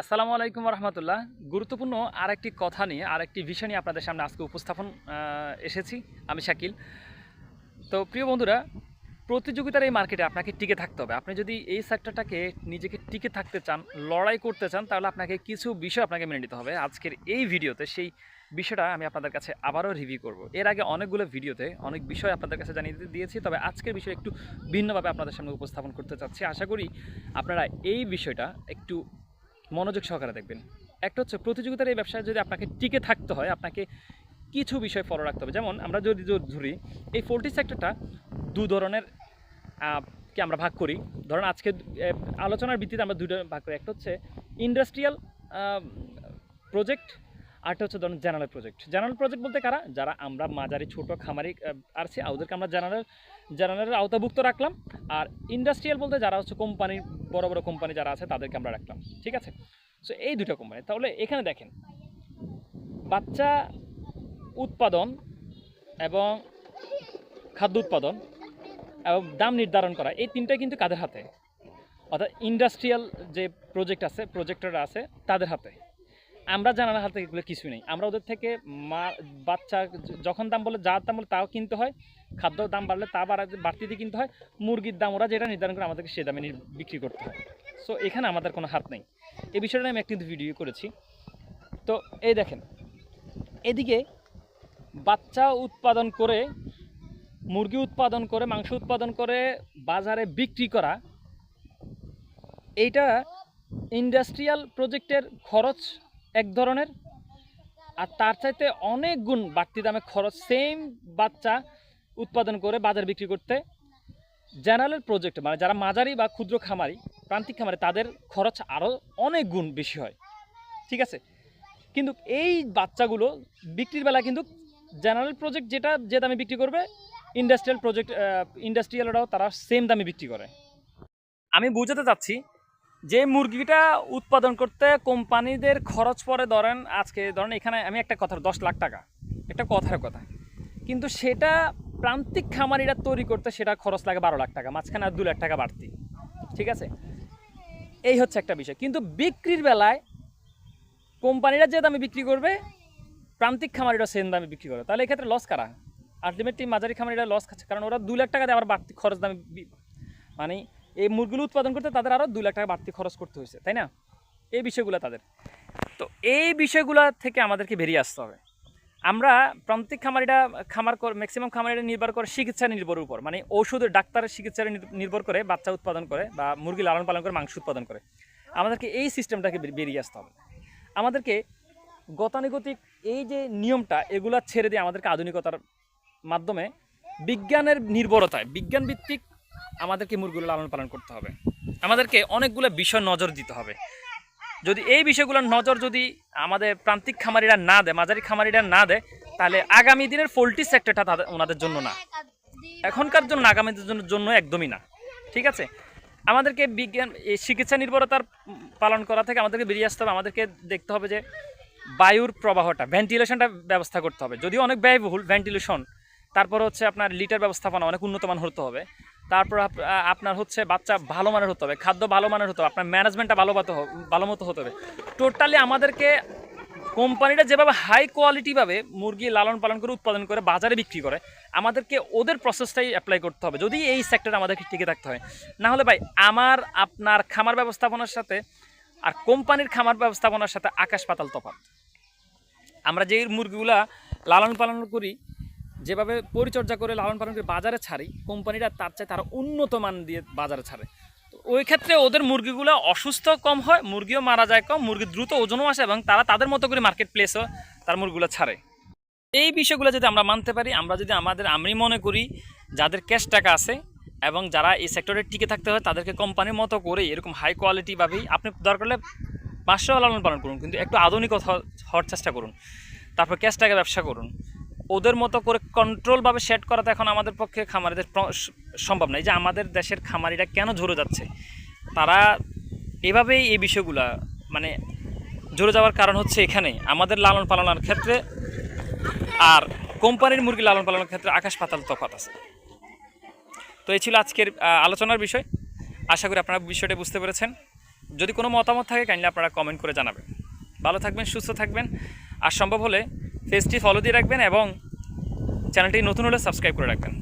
আসসালামু আলাইকুম রহমতুল্লাহ। গুরুত্বপূর্ণ আরেকটি কথা নিয়ে, আরেকটি বিষয় নিয়ে আপনাদের সামনে আজকে উপস্থাপন এসেছি আমি শাকিল। তো প্রিয় বন্ধুরা, প্রতিযোগিতার এই মার্কেটে আপনাকে টিকে থাকতে হবে। আপনি যদি এই সেক্টরটাকে নিজেকে টিকে থাকতে চান, লড়াই করতে চান, তাহলে আপনাকে কিছু বিষয় আপনাকে মেনে নিতে হবে। আজকের এই ভিডিওতে সেই বিষয়টা আমি আপনাদের কাছে আবারও রিভিউ করব। এর আগে অনেকগুলো ভিডিওতে অনেক বিষয় আপনাদের কাছে জানিয়ে দিয়েছি, তবে আজকের বিষয় একটু ভিন্নভাবে আপনাদের সামনে উপস্থাপন করতে চাচ্ছি। আশা করি আপনারা এই বিষয়টা একটু মনোযোগ সহকারে দেখবেন। একটা হচ্ছে প্রতিযোগিতার এই ব্যবসায় যদি আপনাকে টিকে থাকতে হয় আপনাকে কিছু বিষয় ফলো রাখতে হবে। যেমন আমরা যদি ধরি এই পোলট্রি সেক্টরটা দু ধরনের কে আমরা ভাগ করি। ধরুন আজকে আলোচনার ভিত্তিতে আমরা দুটো ভাগ করি। একটা হচ্ছে ইন্ডাস্ট্রিয়াল প্রজেক্ট আরটা হচ্ছে ধরুন জেনারেল প্রজেক্ট জেনারেল প্রজেক্ট বলতে কারা? যারা আমরা মাঝারি ছোট খামারি আহ, আছি ওদেরকে আমরা জেনারেল জেনারেলের আওতাভুক্ত রাখলাম। আর ইন্ডাস্ট্রিয়াল বলতে যারা হচ্ছে কোম্পানি, বড় বড় কোম্পানি যারা আছে, তাদেরকে আমরা রাখলাম। ঠিক আছে? সো এই দুটো কোম্পানি। তাহলে এখানে দেখেন, বাচ্চা উৎপাদন এবং খাদ্য উৎপাদন এবং দাম নির্ধারণ করা, এই তিনটাই কিন্তু কাদের হাতে? অর্থাৎ ইন্ডাস্ট্রিয়াল যে প্রজেক্ট আছে, প্রজেক্টররা আছে, তাদের হাতে। আমরা জানার হাতে এগুলো কিছুই নেই। আমরা ওদের থেকে মা, বাচ্চা যখন দাম বলে যার দাম বলে তাও কিনতে হয়, খাদ্য দাম বাড়লে তা বাড়া, বাড়তি দিয়ে কিনতে হয়, মুরগির দাম ওরা যেটা নির্ধারণ করে আমাদেরকে সে দামে বিক্রি করতে হয়। সো এখানে আমাদের কোনো হাত নেই। এই বিষয়টা আমি একটি ভিডিও করেছি। তো, এই দেখেন, এদিকে বাচ্চা উৎপাদন করে, মুরগি উৎপাদন করে, মাংস উৎপাদন করে, বাজারে বিক্রি করা, এইটা ইন্ডাস্ট্রিয়াল প্রজেক্টের খরচ এক ধরনের। আর তার চাইতে অনেক গুণ বাড়তি দামে খরচ সেম বাচ্চা উৎপাদন করে বাজার বিক্রি করতে জেনারেল প্রজেক্ট মানে যারা মাঝারি বা ক্ষুদ্র খামারি, প্রান্তিক খামারি, তাদের খরচ আরও অনেক গুণ বেশি হয়। ঠিক আছে? কিন্তু এই বাচ্চাগুলো বিক্রির বেলা কিন্তু জেনারেল প্রজেক্ট যেটা, যে দামে বিক্রি করবে ইন্ডাস্ট্রিয়াল প্রজেক্ট ইন্ডাস্ট্রিয়ালরাও তারা সেম দামে বিক্রি করে। আমি বুঝাতে চাচ্ছি যে মুরগিটা উৎপাদন করতে কোম্পানিদের খরচ পরে ধরেন আজকে, ধরেন এখানে আমি একটা কথা, দশ লাখ টাকা। একটা কথার কথা। কিন্তু সেটা প্রান্তিক খামারিরা তৈরি করতে সেটা খরচ লাগে বারো লাখ টাকা, মাঝখানে আর দু লাখ টাকা বাড়তি। ঠিক আছে? এই হচ্ছে একটা বিষয়। কিন্তু বিক্রির বেলায় কোম্পানিরা যে দামে বিক্রি করবে, প্রান্তিক খামারিরা সেম দামে বিক্রি করবে তাহলে এক্ষেত্রে লস কারা? আলটিমেটলি মাঝারি খামারিরা লস খাচ্ছে, কারণ ওরা দু লাখ টাকা দিয়ে আবার বাড়তি খরচ দামে মানে এই মুরগিগুলো উৎপাদন করতে তাদের আরও দুই লাখ টাকা বাড়তি খরচ করতে হয়েছে, তাই না? এই বিষয়গুলো তাদের। তো এই বিষয়গুলো থেকে আমাদেরকে বেরিয়ে আসতে হবে। আমরা প্রান্তিক খামারিটা খামার কর ম্যাক্সিমাম খামারিটা নির্ভর করে চিকিৎসা নির্ভরের উপর মানে ওষুধের ডাক্তারের চিকিৎসার নির- নির্ভর করে বাচ্চা উৎপাদন করে বা মুরগি লালন পালন করে মাংস উৎপাদন করে। আমাদেরকে এই সিস্টেমটাকে বেরিয়ে আসতে হবে। আমাদেরকে গতানুগতিক এই যে নিয়মটা, এগুলা ছেড়ে দিয়ে আমাদেরকে আধুনিকতার মাধ্যমে বিজ্ঞানের নির্ভরতায় বিজ্ঞান ভিত্তিক আমাদেরকে মুরগুলো লালন পালন করতে হবে। আমাদেরকে অনেকগুলো বিষয় নজর দিতে হবে। যদি এই বিষয়গুলোর নজর যদি আমাদের প্রান্তিক খামারিরা না দেয়, মাঝারি খামারিরা না দেয়, তাহলে আগামী দিনের পোলট্রি সেক্টরটা তাদের, ওনাদের জন্য না। এখনকার জন্য আগামী দিনের জন্য একদমই না। ঠিক আছে? আমাদেরকে বিজ্ঞান এই চিকিৎসা নির্ভরতার পালন করা থেকে আমাদেরকে বেরিয়ে আসতে হবে। আমাদেরকে দেখতে হবে যে বায়ুর প্রবাহটা, ভেন্টিলেশনটা ব্যবস্থা করতে হবে। যদিও অনেক ব্যয়বহুল ভেন্টিলেশন, তারপর হচ্ছে আপনার লিটার ব্যবস্থাপনা অনেক উন্নত মান হতে হবে। তারপর আপনার হচ্ছে বাচ্চা ভালো মানের হতে হবে, খাদ্য ভালো মানের হতে হবে, আপনার ম্যানেজমেন্টটা ভালো ভালো মতো হতে হবে। টোটালি আমাদেরকে কোম্পানিটা যেভাবে হাই কোয়ালিটিভাবে মুরগি লালন পালন করে, উৎপাদন করে, বাজারে বিক্রি করে, আমাদেরকে ওদের প্রসেসটাই অ্যাপ্লাই করতে হবে, যদি এই সেক্টরে আমাদেরকে টিকে থাকতে হয়। না হলে ভাই, আমার, আপনার খামার ব্যবস্থাপনার সাথে আর কোম্পানির খামার ব্যবস্থাপনার সাথে আকাশ পাতাল তফাৎ। আমরা যেই মুরগিগুলা লালন পালন করি যেভাবে পরিচর্যা করে লালন পালন করে বাজারে ছাড়ি, কোম্পানিরা তার চাই তারা উন্নত মান দিয়ে বাজারে ছাড়ে। তো ওই ক্ষেত্রে ওদের মুরগিগুলো অসুস্থ কম হয়, মুরগিও মারা যায় কম, মুরগি দ্রুত ওজনও আসে এবং তারা তাদের মতো করে মার্কেট প্লেসও তার মুরগিগুলো ছাড়ে। এই বিষয়গুলো যদি আমরা মানতে পারি, আমরা যদি আমাদের আমি মনে করি যাদের ক্যাশ টাকা আছে এবং যারা এই সেক্টরে টিকে থাকতে হয়, তাদেরকে কোম্পানির মতো করে এরকম হাই কোয়ালিটিভাবেই আপনি দরকার হলে পাঁচশো লালন পালন করুন, কিন্তু একটু আধুনিক হওয়ার চেষ্টা করুন। তারপর ক্যাশ টাকা ব্যবসা করুন। ওদের মতো করে কন্ট্রোলভাবে সেট করা তো এখন আমাদের পক্ষে খামারিদের সম্ভব নয়। যে আমাদের দেশের খামারিরা কেন ঝরে যাচ্ছে? তারা এভাবেই এই বিষয়গুলা মানে ঝরে যাওয়ার কারণ হচ্ছে এখানে। আমাদের লালন পালনের ক্ষেত্রে আর কোম্পানির মুরগি লালন পালনের ক্ষেত্রে আকাশ পাতাল তফাত আছে। তো এই ছিল আজকের আলোচনার বিষয়। আশা করি আপনারা বিষয়টা বুঝতে পেরেছেন। যদি কোনো মতামত থাকে কাইন্ডলি আপনারা কমেন্ট করে জানাবেন। ভালো থাকবেন, সুস্থ থাকবেন। আর সম্ভব হলে পেজটি ফলো দিয়ে রাখবেন এবং চ্যানেলটি নতুন হলে সাবস্ক্রাইব করে রাখবেন।